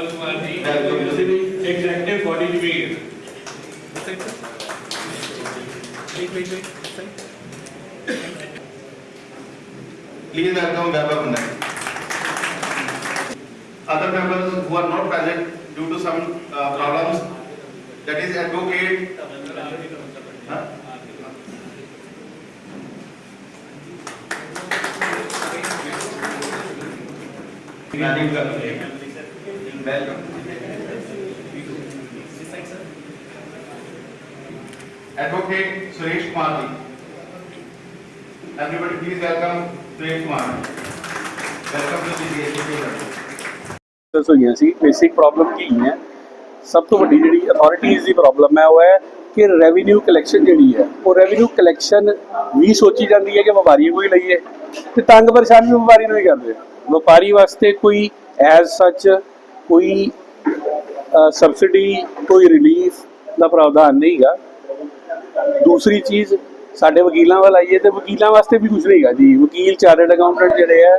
Kamal Kumar ji executive body divide wait wait wait Please welcome Vaibhav Kundai. Other members who are not present due to some uh, problems, that is advocate. Huh? Planning committee. Welcome. Advocate Suresh Kumar ji. Everybody, please welcome Suresh Kumar. Welcome to the GST. Discuss ਹੋਈਆਂ ਸੀ basic problem ਕੀ ਹੈ ਸਭ ਤੋਂ ਵੱਡੀ ਜਿਹੜੀ authorities ਦੀ problem ਹੈ, ਉਹ ਹੈ ਕਿ ਰੈਵਨਿਊ ਕਲੈਕਸ਼ਨ ਜਿਹੜੀ ਹੈ, ਉਹ ਰੈਵਨਿਊ ਕਲੈਕਸ਼ਨ ਵੀ ਸੋਚੀ ਜਾਂਦੀ ਹੈ ਕਿ ਵਪਾਰੀਆਂ ਕੋਈ ਲਈਏ ਤੇ ਤੰਗ ਪਰੇਸ਼ਾਨ ਵੀ ਵਪਾਰੀ ਨੂੰ ਹੀ ਕਰਦੇ ਵਪਾਰੀ ਵਾਸਤੇ ਕੋਈ ਐਜ਼ ਸੱਚ ਕੋਈ ਸਬਸਿਡੀ ਕੋਈ ਰਿਲੀਫ ਦਾ ਪ੍ਰਾਵਧਾਨ ਨਹੀਂਗਾ ਦੂਸਰੀ ਚੀਜ਼, ਸਾਡੇ ਵਕੀਲਾਂ ਵੱਲ ਆਈਏ ਤੇ ਵਕੀਲਾਂ ਵਾਸਤੇ ਵੀ ਕੁਝ ਨਹੀਂਗਾ ਜੀ। ਵਕੀਲ ਚਾਰਟਰਡ ਅਕਾਊਂਟੈਂਟ ਜਿਹੜੇ ਆ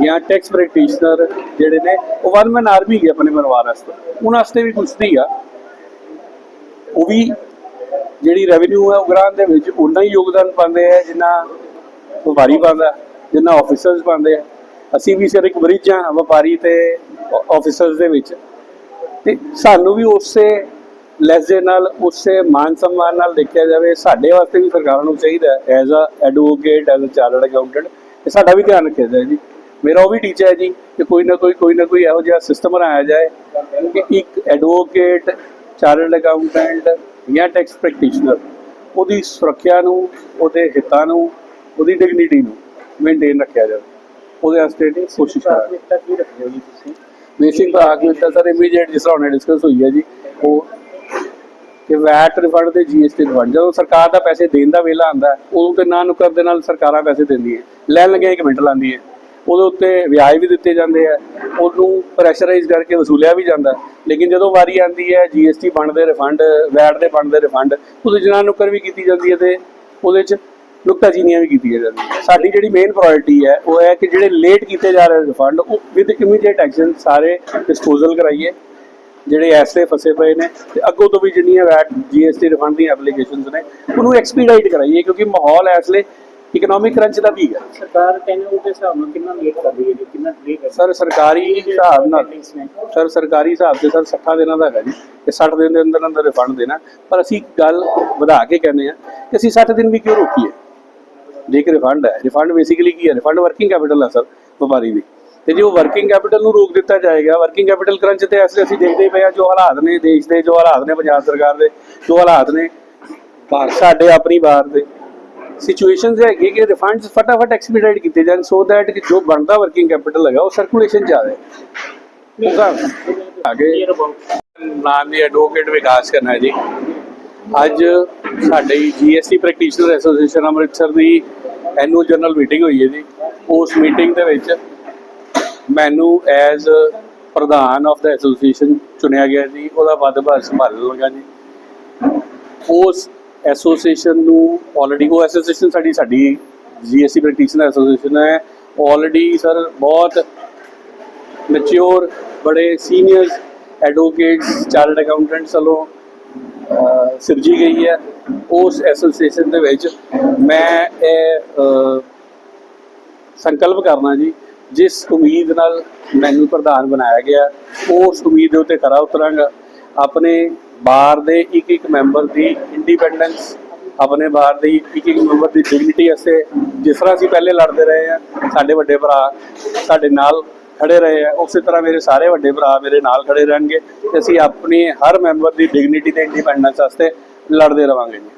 ਜਾਂ ਟੈਕਸ ਪ੍ਰੈਕਟੀਸ਼ਨਰ ਜਿਹੜੇ ਨੇ, ਉਹ ਵਨਮੈਨ ਆਰਮੀ ਹੈ ਆਪਣੇ ਪਰਿਵਾਰ ਵਾਸਤੇ। ਉਹਨਾਂ ਵਾਸਤੇ ਵੀ ਕੁਝ ਨਹੀਂਗਾ ਉਹ ਵੀ ਜਿਹੜੀ ਰੈਵਨਿਊ ਹੈ ਉਹ ਦੇ ਵਿੱਚ ਉਨਾ ਹੀ ਯੋਗਦਾਨ ਪਾਉਂਦੇ ਆ ਜਿੰਨਾ ਵਪਾਰੀ ਪਾਉਂਦਾ, ਜਿੰਨਾ ਆਫੀਸਰਸ ਪਾਉਂਦੇ ਆ। ਅਸੀਂ ਵੀ ਸਿਰ ਇੱਕ ਬ੍ਰਿਜ ਹਾਂ ਵਪਾਰੀ ਤੇ ਆਫੀਸਰਸ ਦੇ ਵਿੱਚ। ਤੇ ਸਾਨੂੰ ਵੀ ਉਸੇ ਲਹਿਜੇ ਨਾਲ, ਉਸੇ ਮਾਨ ਸਨਮਾਨ ਨਾਲ ਦੇਖਿਆ ਜਾਵੇ, ਸਾਡੇ ਵਾਸਤੇ ਵੀ ਸਰਕਾਰਾਂ ਨੂੰ ਚਾਹੀਦਾ ਹੈ। As a advocate as a chartered accountant ਇਹ ਸਾਡਾ ਵੀ ਧਿਆਨ ਰੱਖਿਆ ਜਾਏ ਜੀ। ਮੇਰਾ ਉਹ ਵੀ ਟੀਚਾ ਹੈ ਜੀ ਕਿ ਕੋਈ ਨਾ ਕੋਈ ਕੋਈ ਨਾ ਕੋਈ ਇਹੋ ਜਿਹਾ ਸਿਸਟਮ ਬਣਾਇਆ ਜਾਏ ਕਿ ਇੱਕ ਐਡਵੋਕੇਟ ਚਾਰਟਰਡ ਅਕਾਊਂਟੈਂਟ ਜਾਂ ਟੈਕਸ ਪ੍ਰੈਕਟੀਸ਼ਨਰ ਉਹਦੀ ਸੁਰੱਖਿਆ ਨੂੰ, ਉਹਦੇ ਹਿੱਤਾਂ ਨੂੰ, ਉਹਦੀ ਡਿਗਨਿਟੀ ਨੂੰ ਮੇਨਟੇਨ ਰੱਖਿਆ ਜਾਵੇ। ਉਹਦੇ ਵਾਸਤੇ ਦੀ ਕੋਸ਼ਿਸ਼ ਕਰਾਂਗੇ। ਪ੍ਰਾਥਮਿਕਤਾ ਕੀ ਰੱਖਦੇ ਹੋ ਜੀ ਸਰ ਇਮੀਡੀਏਟ ਜਿਸ ਤਰ੍ਹਾਂ ਹੁਣੇ ਡਿਸਕਸ ਹੋਈ ਹੈ ਜੀ, ਉਹ ਕਿ ਵੈਟ ਰਿਫੰਡ ਤੇ ਜੀਐਸਟੀ ਰਿਫੰਡ ਜਦੋਂ ਸਰਕਾਰ ਦਾ ਪੈਸੇ ਦੇਣ ਦਾ ਵੇਲਾ ਆਉਂਦਾ, ਉਦੋਂ ਤੇ ਨਾ ਨੁਕਰ ਦੇ ਨਾਲ ਸਰਕਾਰਾਂ ਪੈਸੇ ਦਿੰਦੀ ਹੈ। ਲੈਣ ਲੱਗਿਆ ਇੱਕ ਮਿੰਟ ਲਾਉਂਦੀ ਹੈ। ਉਹਦੇ ਉੱਤੇ ਵਿਆਜ ਵੀ ਦਿੱਤੇ ਜਾਂਦੇ ਆ, ਉਹਨੂੰ ਪ੍ਰੈਸ਼ਰਾਈਜ਼ ਕਰਕੇ ਵਸੂਲਿਆ ਵੀ ਜਾਂਦਾ। ਲੇਕਿਨ ਜਦੋਂ ਵਾਰੀ ਆਉਂਦੀ ਹੈ ਜੀਐਸਟੀ ਬਣਦੇ ਰਿਫੰਡ ਵੈਟ ਦੇ ਬਣਦੇ ਰਿਫੰਡ ਉਹਦੇ ਜਨਾ ਨੁਕਰ ਵੀ ਕੀਤੀ ਜਾਂਦੀ ਹੈ ਤੇ ਉਹਦੇ ਚ ਨੁਕਤਾਚੀਨੀਆਂ ਵੀ ਕੀਤੀਆਂ ਜਾਂਦੀਆਂ। ਸਾਡੀ ਜਿਹੜੀ ਮੇਨ ਪ੍ਰਾਇੋਰਟੀ ਹੈ ਉਹ ਹੈ ਕਿ ਜਿਹੜੇ ਲੇਟ ਕੀਤੇ ਜਾ ਰਹੇ ਰਿਫੰਡ ਉਹ ਵਿਦ ਇਮੀਡੀਏਟ ਐਕਸ਼ਨ ਸਾਰੇ ਡਿਸਪੋਜ਼ਲ ਕਰਾਈਏ ਜਿਹੜੇ ਐਸੇ ਫਸੇ ਪਏ ਨੇ ਤੇ ਅੱਗੋਂ ਤੋਂ ਵੀ ਜਿੰਨੀਆਂ ਵੈਟ ਜੀਐਸਟੀ ਰਿਫੰਡ ਦੀਆਂ ਐਪਲੀਕੇਸ਼ਨਸ ਨੇ ਉਹਨੂੰ ਐਕਸਪੀਡਾਈਟ ਕਰਾਈਏ ਕਿਉਂਕਿ ਮਾਹੌਲ ਇਸ ਲਈ ਇਕਨੋਮਿਕ ਕ੍ਰੰਚ ਦਾ ਵੀ ਹੈ ਸਰਕਾਰ ਕਹਿੰਦੇ ਉਹਦੇ ਹਿਸਾਬ ਨਾਲ ਕਿੰਨਾ ਲੇਟ ਕਰ ਰਹੀ ਹੈ ਜੀ ਕਿੰਨਾ ਡਿਲੇ ਕਰ ਸਰ ਸਰਕਾਰੀ ਹਿਸਾਬ ਨਾਲ ਸਰ ਸਰਕਾਰੀ ਹਿਸਾਬ ਤੇ ਸਰ 60 ਦਿਨਾਂ ਦਾ ਹੈਗਾ ਜੀ ਕਿ 60 ਦਿਨ ਦੇ ਅੰਦਰ ਅੰਦਰ ਰਿਫੰਡ ਦੇਣਾ। ਪਰ ਅਸੀਂ ਗੱਲ ਵਧਾ ਕੇ ਕਹਿੰਦੇ ਆ ਕਿ ਅਸੀਂ 60 ਦਿਨ ਵੀ ਕਿਉਂ ਰੋਕੀਏ? ਜੇ ਕਿ ਰਿਫੰਡ ਹੈ ਰਿਫੰਡ ਬੇਸਿਕਲੀ ਕੀ ਹੈ? ਰਿਫੰਡ ਵਰਕਿੰਗ ਕੈਪੀਟਲ ਹੈ ਸਰ ਵਪਾਰੀ ਦੀ। ਤੇ ਜੇ ਉਹ ਵਰਕਿੰਗ ਕੈਪੀਟਲ ਨੂੰ ਰੋਕ ਦਿੱਤਾ ਜਾਏਗਾ ਵਰਕਿੰਗ ਕੈਪੀਟਲ ਕਰੰਚ ਤੇ ਐਸੇ ਅਸੀਂ ਦੇਖਦੇ ਪਏ ਆ ਜੋ ਹਾਲਾਤ ਨੇ ਦੇਸ਼ ਦੇ ਜੋ ਹਾਲਾਤ ਨੇ ਪੰਜਾਬ ਸਰਕਾਰ ਦੇ ਜੋ ਹਾਲਾਤ ਨੇ ਬਾਹਰ ਸਾਡੇ ਆਪਣੀ ਬਾਹਰ ਦੇ ਸਿਚੁਏਸ਼ਨਸ ਹੈਗੇ ਕਿ ਰਿਫੰਡਸ ਫਟਾਫਟ ਐਕਸਪੀਡਾਈਟ ਕੀਤੇ ਜਾਣ ਸੋ ਦੈਟ ਕਿ ਜੋ ਬਣਦਾ ਵਰਕਿੰਗ ਕੈਪੀਟਲ ਹੈਗਾ ਉਹ ਸਰਕੂਲੇਸ਼ਨ ਚ ਆਵੇ ਉਹਦਾ ਅੱਗੇ ਨਾਮ ਦੀ ਐਡਵੋਕੇਟ ਵਿਕਾਸ ਕਰਨਾ ਜੀ। ਅੱਜ ਸਾਡੀ ਜੀਐਸਟੀ ਪ੍ਰੈਕਟੀਸ਼ਨਰ ਐਸੋਸੀਏਸ਼ਨ ਅੰਮ੍ਰਿਤਸਰ ਦੀ ਐਨੂਅਲ ਜਨਰਲ ਮੀਟਿੰਗ ਹੋਈ ਹੈ ਜੀ। ਉਸ ਮੀਟਿੰਗ ਦੇ ਵਿੱਚ ਮੈਨੂੰ ਐਜ਼ ਪ੍ਰਧਾਨ ਆਫ ਦਾ ਐਸੋਸੀਏਸ਼ਨ ਚੁਣਿਆ ਗਿਆ ਜੀ, ਉਹਦਾ ਪਦਭਾਰ ਸੰਭਾਲਣ ਲੱਗਾ ਜੀ। ਉਸ ਐਸੋਸੀਏਸ਼ਨ ਨੂੰ ਆਲਰੇਡੀ ਉਹ ਐਸੋਸੀਏਸ਼ਨ ਸਾਡੀ ਸਾਡੀ ਜੀਐਸਟੀ ਪ੍ਰੈਕਟੀਸ਼ਨਰ ਐਸੋਸੀਏਸ਼ਨ ਹੈ। ਆਲਰੇਡੀ ਸਰ ਬਹੁਤ ਮੈਚੁਰ ਬੜੇ ਸੀਨੀਅਰ ਐਡਵੋਕੇਟਸ ਚਾਰਟਰਡ ਅਕਾਊਂਟੈਂਟਸ ਵੱਲੋਂ ਸਿਰਜੀ ਗਈ ਹੈ ਉਸ ਐਸੋਸੀਏਸ਼ਨ ਦੇ ਵਿੱਚ। ਮੈਂ ਇਹ ਸੰਕਲਪ ਕਰਨਾ ਜੀ, ਜਿਸ ਉਮੀਦ ਨਾਲ ਮੈਨੂੰ ਪ੍ਰਧਾਨ ਬਣਾਇਆ ਗਿਆ, ਉਸ ਉਮੀਦ ਦੇ ਉੱਤੇ ਖਰਾ ਉਤਰਾਂਗਾ। ਆਪਣੇ ਬਾਰ ਦੇ ਇੱਕ ਇੱਕ ਮੈਂਬਰ ਦੀ ਇੰਡੀਪੈਂਡੈਂਸ ਆਪਣੇ ਬਾਰ ਦੀ ਇੱਕ ਇੱਕ ਮੈਂਬਰ ਦੀ ਡਿਗਨਿਟੀ ਵਾਸਤੇ, ਜਿਸ ਤਰ੍ਹਾਂ ਅਸੀਂ ਪਹਿਲੇ ਲੜਦੇ ਰਹੇ ਆ ਸਾਡੇ ਵੱਡੇ ਭਰਾ, ਸਾਡੇ ਨਾਲ ਖੜੇ ਰਹੇ ਆ। ਉਸੇ ਤਰ੍ਹਾਂ ਮੇਰੇ ਸਾਰੇ ਵੱਡੇ ਭਰਾ ਮੇਰੇ ਨਾਲ ਖੜੇ ਰਹਿਣਗੇ ਤੇ ਅਸੀਂ ਆਪਣੀ ਹਰ ਮੈਂਬਰ ਦੀ ਡਿਗਨਿਟੀ ਤੇ ਇੰਡੀਪੈਂਡੈਂਸ ਵਾਸਤੇ ਲੜਦੇ ਰਵਾਂਗੇ ਜੀ।